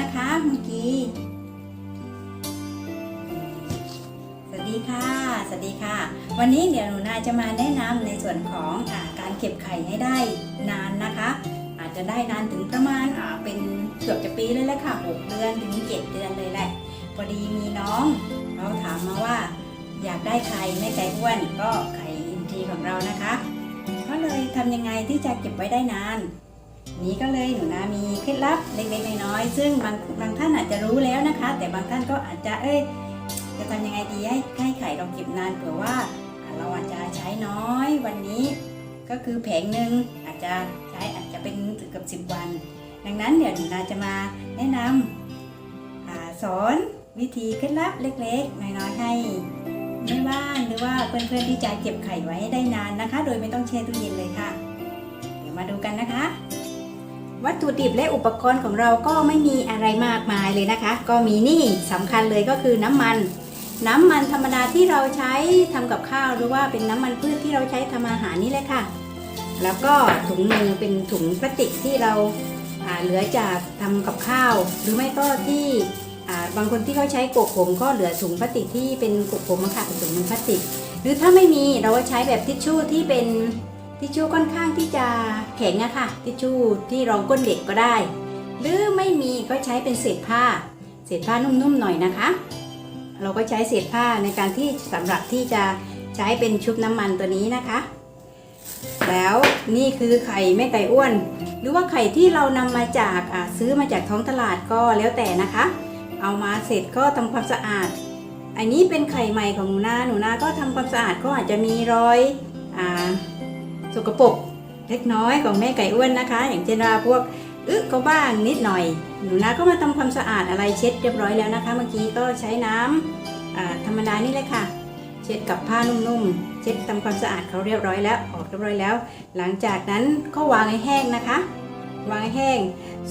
นะคะเมื่อกี้ สวัสดีค่ะ สวัสดีค่ะ วันนี้เดี๋ยวหนูนาจะมาแนะนำในส่วนของอาการเก็บไข่ให้ได้นานนะคะ อาจจะได้นานถึงประมาณาเป็นเกือบจะปีเลยแหละค่ะ 6 เดือนถึง 7 เดือนเลยแหละ พอดีมีน้องเขาถามมาว่า อยากได้ไข่ไม่ไก่อ้วนก็ไข่อินทรีของเรานะคะก็เลยทำยังไงที่จะเก็บไว้ได้นาน นี้ก็เลยหนูนามีเคล็ดลับเล็กๆน้อยๆซึ่งบางบางท่านอาจจะรู้แล้วนะคะ แต่บางท่านก็อาจจะเอ้ยจะทำยังไงดีให้ให้ไข่เราเก็บนานเผื่อว่าเราอาจจะใช้น้อยวันนี้ ก็คือแผงหนึ่งอาจจะใช้อาจจะเป็นเกือบสิบวัน ดังนั้นเดี๋ยวหนูนาจะมาแนะนำอาสอนวิธีเคล็ดลับเล็กๆน้อยๆให้แม่บ้านหรือว่าเพื่อนๆที่จะเก็บไข่ไว้ได้นานนะคะ โดยไม่ต้องแช่ตู้เย็นเลยค่ะ เดี๋ยวมาดูกันนะคะ วัตถุดิบและอุปกรณ์ของเราก็ไม่มีอะไรมากมายเลยนะคะ ก็มีนี่สำคัญเลยก็คือน้ำมัน น้ำมันธรรมดาที่เราใช้ทำกับข้าวหรือว่าเป็นน้ำมันพืชที่เราใช้ทำอาหารนี่แหละค่ะ แล้วก็ถุงมือเป็นถุงพลาสติกที่เราเหลือจากทำกับข้าว หรือไม่ก็ที่บางคนที่เขาใช้กกผมก็เหลือถุงพลาสติกที่เป็นกกผมค่ะเป็นถุงมือพลาสติก หรือถ้าไม่มีเราก็ใช้แบบทิชชู่ที่เป็น ทิชชู่ค่อนข้างที่จะแข็งอะค่ะ ทิชชู่ที่รองก้นเด็กก็ได้ หรือไม่มีก็ใช้เป็นเศษผ้า เศษผ้านุ่มๆหน่อยนะคะ เราก็ใช้เศษผ้าในการที่สำหรับที่จะใช้เป็นชุบน้ำมันตัวนี้นะคะ แล้วนี่คือไข่แม่ไก่อ้วน หรือว่าไข่ที่เรานำมาจากซื้อมาจากท้องตลาดก็แล้วแต่นะคะ เอามาเสร็จก็ทำความสะอาด อันนี้เป็นไข่ใหม่ของหนูนาหนูนาก็ทำความสะอาดก็อาจจะมีรอยอ่า สกปรกเล็กน้อยของแม่ไก่อ้วนนะคะ อย่างเช่นว่าพวกอึก็บ้างนิดหน่อยหนูนาก็มาทำความสะอาดอะไรเช็ดเรียบร้อยแล้วนะคะ เมื่อกี้ก็ใช้น้ำอ่าธรรมดานี่เลยค่ะ เช็ดกับผ้านุ่มๆ เช็ดทำความสะอาดเขาเรียบร้อยแล้วออกเรียบร้อยแล้ว หลังจากนั้นก็วางให้แห้งนะคะ วางให้แห้ง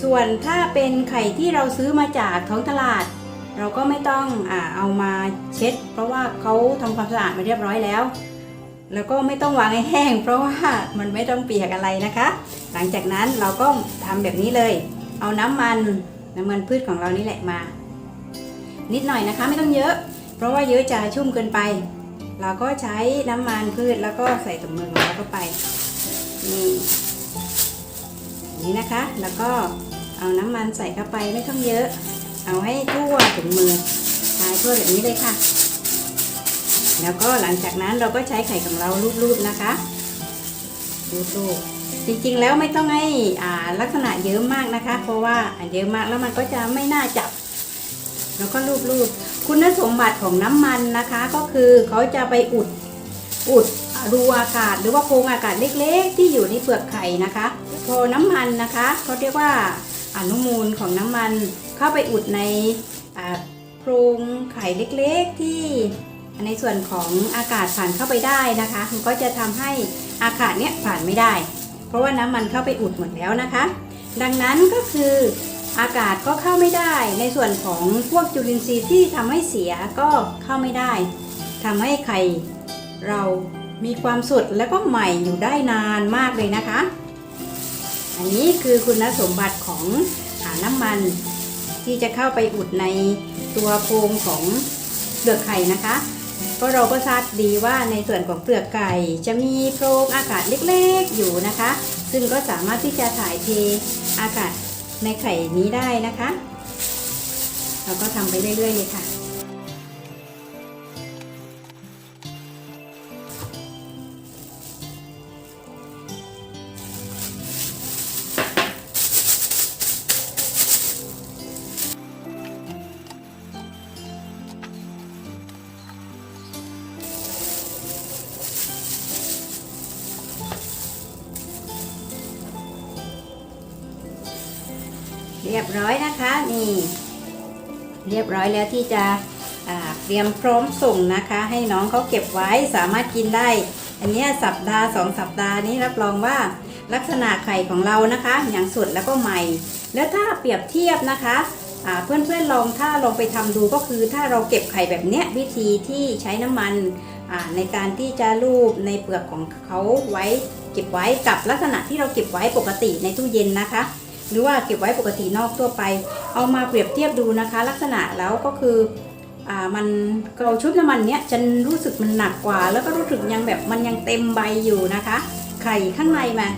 ส่วนถ้าเป็นไข่ที่เราซื้อมาจากท้องตลาด เราก็ไม่ต้องอเอามาเช็ด เพราะว่าเขาทำความสะอาดมาเรียบร้อยแล้ว แล้วก็ไม่ต้องวางให้แห้ง เพราะว่ามันไม่ต้องเปียกอะไรนะคะ หลังจากนั้นเราก็ทำแบบนี้เลย เอาน้ำมันน้ำมันพืชของเรานี่แหละมา นิดหน่อยนะคะไม่ต้องเยอะ เพราะว่าเยอะจะชุ่มเกินไป เราก็ใช้น้ำมันพืชแล้วก็ใส่ถุงมือของเราเข้าไปนี่นี้นะคะ แล้วก็เอาน้ำมันใส่เข้าไปไม่ต้องเยอะ เอาให้ทั่วถุงมือทายทั่วแบบนี้เลยค่ะ แล้วก็หลังจากนั้นเราก็ใช้ไข่ของเรารูปๆนะคะรูปๆจริงๆแล้วไม่ต้องให้อาลักษณะเยอะมากนะคะ เพราะว่าเยอะมากแล้วมันก็จะไม่น่าจับ แล้วก็รูปๆคุณสมบัติของน้ำมันนะคะ ก็คือเขาจะไปอุดอุดรูอากาศหรือว่าโพรงอากาศเล็กๆ ที่อยู่ในเปลือกไข่นะคะ พอน้ำมันนะคะเขาเรียกว่าอนุมูลของน้ำมันเข้าไปอุดในโพรงไข่เล็กๆที่ ในส่วนของอากาศผ่านเข้าไปได้นะคะ มันก็จะทำให้อากาศเนี้ยผ่านไม่ได้ เพราะว่าน้ำมันเข้าไปอุดหมดแล้วนะคะ ดังนั้นก็คืออากาศก็เข้าไม่ได้ ในส่วนของพวกจุลินทรีย์ที่ทำให้เสียก็เข้าไม่ได้ทำให้ไข่เรามีความสดและก็ใหม่อยู่ได้นานมากเลยนะคะ อันนี้คือคุณสมบัติของอาน้ำมันที่จะเข้าไปอุดในตัวโพรงของเปลือกไข่นะคะ เพราะเราก็ทราบดีว่าในส่วนของเปลือกไก่ จะมีโพรงอากาศเล็กๆอยู่นะคะ ซึ่งก็สามารถที่จะถ่ายเทอากาศในไข่นี้ได้นะคะ เราก็ทำไปเรื่อยๆเลยค่ะ รียบร้อยนะคะนี่เรียบร้อยแล้วที่จะเตรียมพร้อมส่งนะคะ ให้น้องเขาเก็บไว้สามารถกินได้ อันนี้สัปดาห์สองสัปดาห์นี้รับรองว่าลักษณะไข่ของเรานะคะ อย่างสดแล้วก็ใหม่ แล้วถ้าเปรียบเทียบนะคะอ่าเพื่อนๆลองถ้าลองไปทำดูก็คือถ้าเราเก็บไข่แบบเนี้ยวิธีที่ใช้น้ำมันในการที่จะลูบในเปลือกของเขาไว้เก็บไว้กับลักษณะที่เราเก็บไว้ปกติในตู้เย็นนะคะ หรือว่าเก็บไว้ปกตินอกทั่วไป เอามาเปรียบเทียบดูนะคะ ลักษณะแล้วก็คืออมันเราชุบน้ำมันเนี้ยจะรู้สึกมันหนักกว่า แล้วก็รู้สึกยังแบบมันยังเต็มใบอยู่นะคะ ไข่ข้างในมา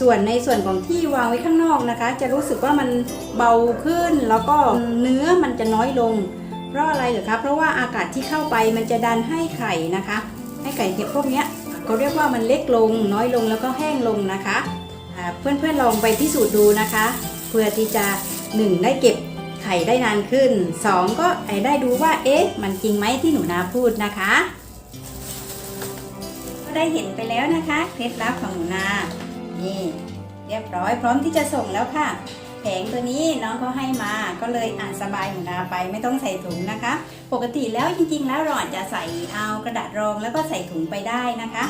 ส่วนในส่วนของที่วางไว้ข้างนอกนะคะ จะรู้สึกว่ามันเบาขึ้นแล้วก็เนื้อมันจะน้อยลง เพราะอะไรเหรอคะเพราะว่าอากาศที่เข้าไปมันจะดันให้ไข่นะคะ ให้ไก่เห็บพวกเนี้ยเขาเรียกว่ามันเล็กลงน้อยลงแล้วก็แห้งลงนะคะ เพื่อนๆลองไปพิสูจน์ดูนะคะ เพื่อที่จะหนึ่งได้เก็บไข่ได้นานขึ้นสองก็ไอได้ดูว่าเอ๊ะมันจริงไหมที่หนูนาพูดนะคะ ก็ได้เห็นไปแล้วนะคะเคล็ดลับของหนูนานี่เรียบร้อยพร้อมที่จะส่งแล้วค่ะแผงตัวนี้น้องเขาให้มาก็เลยอ่านสบายหนูนาไปไม่ต้องใส่ถุงนะคะ ปกติแล้วจริงๆ แล้วเราอาจจะใส่เอากระดาษรองแล้วก็ใส่ถุงไปได้นะคะ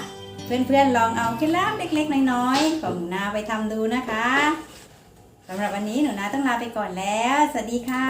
เพื่อนๆลองเอาเคล้ดเล็กๆน้อยๆของหนูนาไปทำดูนะคะสำหรับวันนี้หนูนาต้องลาไปก่อนแล้ว สวัสดีค่ะ